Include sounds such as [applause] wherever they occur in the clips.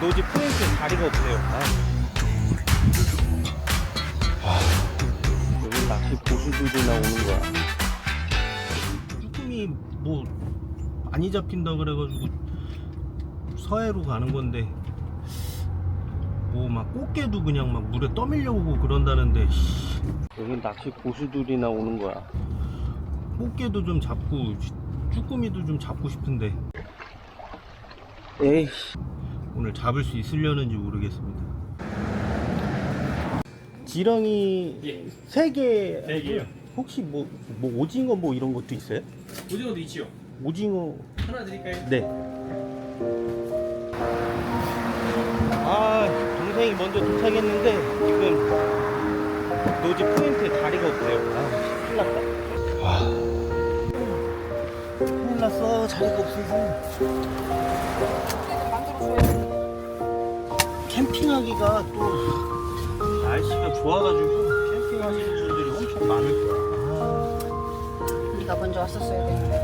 노지 포인트 자리가 없어요. 아. 여기 낚시 고수들이 나오는 거야. 쭈꾸미 뭐 많이 잡힌다 그래가지고 서해로 가는 건데 뭐 막 꽃게도 그냥 막 물에 떠밀려오고 그런다는데 씨. 여기 낚시 고수들이 나오는 거야. 꽃게도 좀 잡고 쭈꾸미도 좀 잡고 싶은데 에이 오늘 잡을 수 있으려는지 모르겠습니다. 지렁이 예. 세 개. 네 개요. 혹시 뭐, 뭐 오징어 뭐 이런 것도 있어요? 오징어도 있지요. 오징어 하나 드릴까요? 네. 아 동생이 먼저 도착했는데 지금 노지 포인트에 다리가 없어요. 아 큰일 났다. 와. 큰일 났어 자리가 없어서. 캠핑하기가 또 날씨가 좋아가지고 캠핑하시는 분들이 엄청 많을 거야. 네가 먼저 왔었어야 되는데.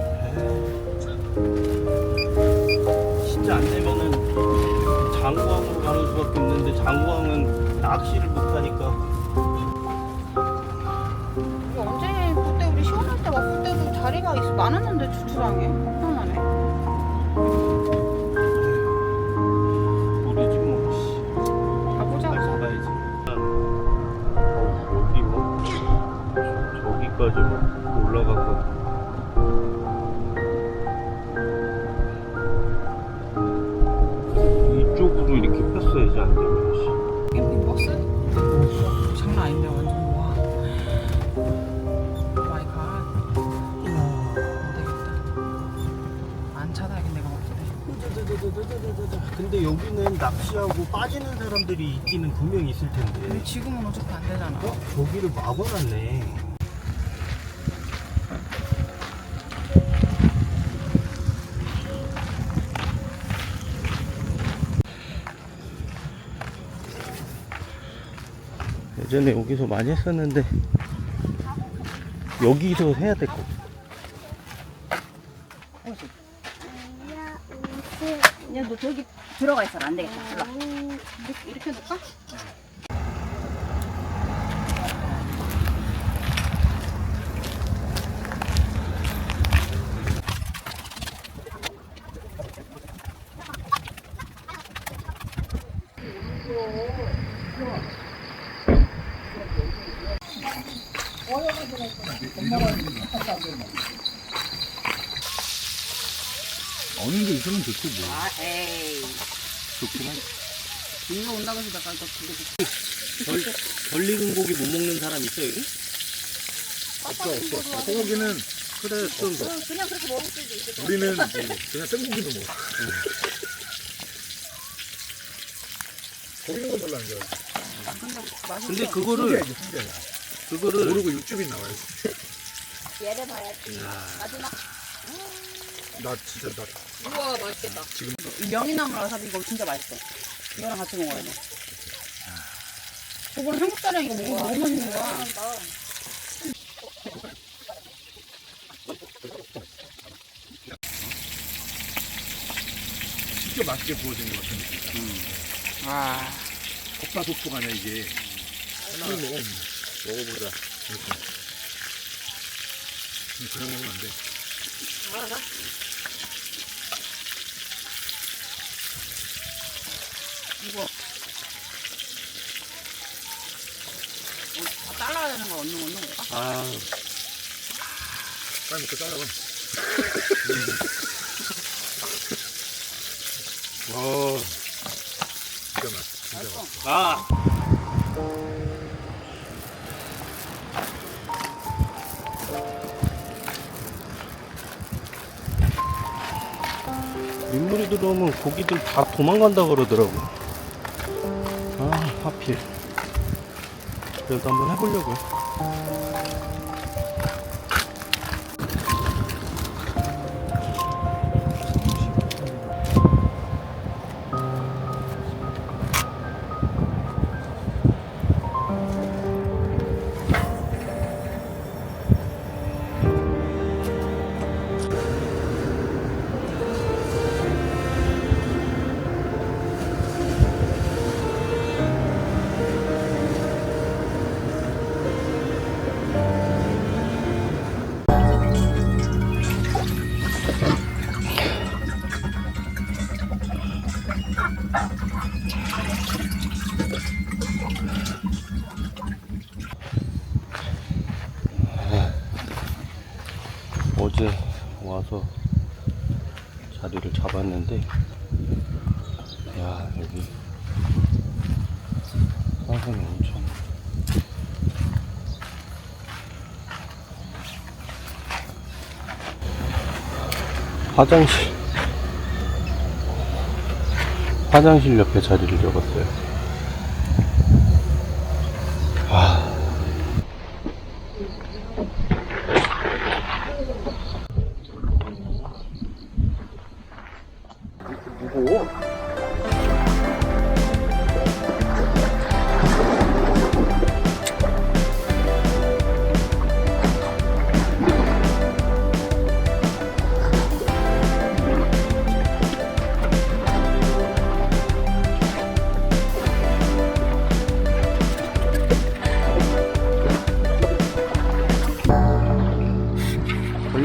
진짜 안 되면은 장구항으로 가는 수밖에 없는데 장구항은 낚시를 못 우리 언제 그때 우리 시원할 때 왔을 때도 자리가 있, 많았는데 주차장에 장난 아닌데 완전 와. 마이 갓. 안 되겠다. 안 찾아야겠네 내가. 근데 여기는 낚시하고 빠지는 사람들이 있기는 분명히 있을 텐데. 근데 지금은 어차피 안 되잖아. 어? 저기를 막아놨네. 예전에 여기서 많이 했었는데 여기서 해야 될 것 같아. 야, 너 저기 들어가 있어라. 안 되겠다. 일로 와. 이렇게, 이렇게 놓을까? 어느 게 있으면 좋고 뭐 아, 에이. 좋긴 하지 이거 온다고 해서 내가 이거 두개 줄게. 덜, 덜 익은 고기 못 먹는 사람 있어요 여기? 없어 없어 소고기는 그래 좀 어, 그냥 그렇게 먹을 수도 있을 것 우리는 뭐 그냥 생고기도 먹어 고기는 건 별로 안 좋아해 같아. 근데 그거를 신기하지 신기하지 그거를 모르고 육즙이 나와요 얘를 봐야지. 마지막. 나 진짜 나 우와, 맛있겠다. 지금 이 명이나물 와사비 이거 진짜 맛있어. 이거랑 같이 먹어야 돼. 저번 한국 사람 이거 먹으면 너무 맛있는 거야. 진짜 맛있게 구워진 것 같은 느낌 아, 겉바속촉 아니야 이게. 하나 먹어. 먹어보자. 음, 그냥 먹으면 안 돼 이거. 어, 잘라야 되는 거 얻는 얻는 거야? 아 빨리 먹고 잘라봐 와 [laughs] 진짜 맛 진짜 맛 아. 민물이 들어오면 고기들 다 도망간다 그러더라고. 아, 하필. 그래도 한번 해보려고요. 와서 자리를 잡았는데 야 여기 사람이 엄청 화장실 화장실 옆에 자리를 잡았어요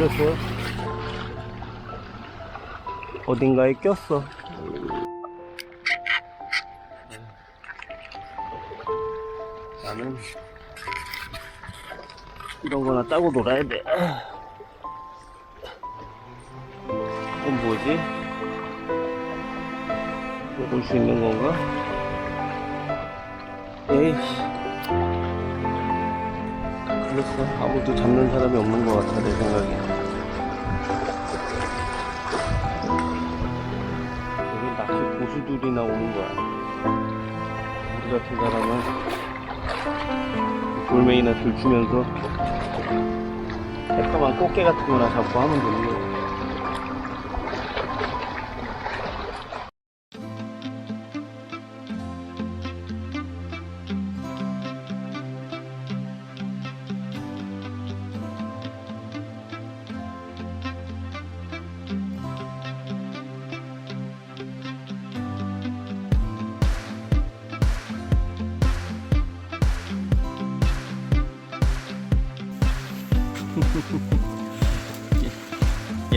걸렸어요? 어딘가에 꼈어. 나는 이런 거나 따고 놀아야 돼. 이건 뭐지? 먹을 수 있는 건가? 에이씨. 그랬어. 아무도 잡는 사람이 없는 것 같아, 내 생각에. 여기 낚시 고수들이 나오는 거야. 우리 같은 사람은 돌멩이나 들추면서 새까만 꽃게 같은 거나 잡고 하면 되는 거야.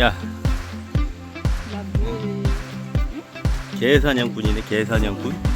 야, 개사냥꾼이네, 개사냥꾼.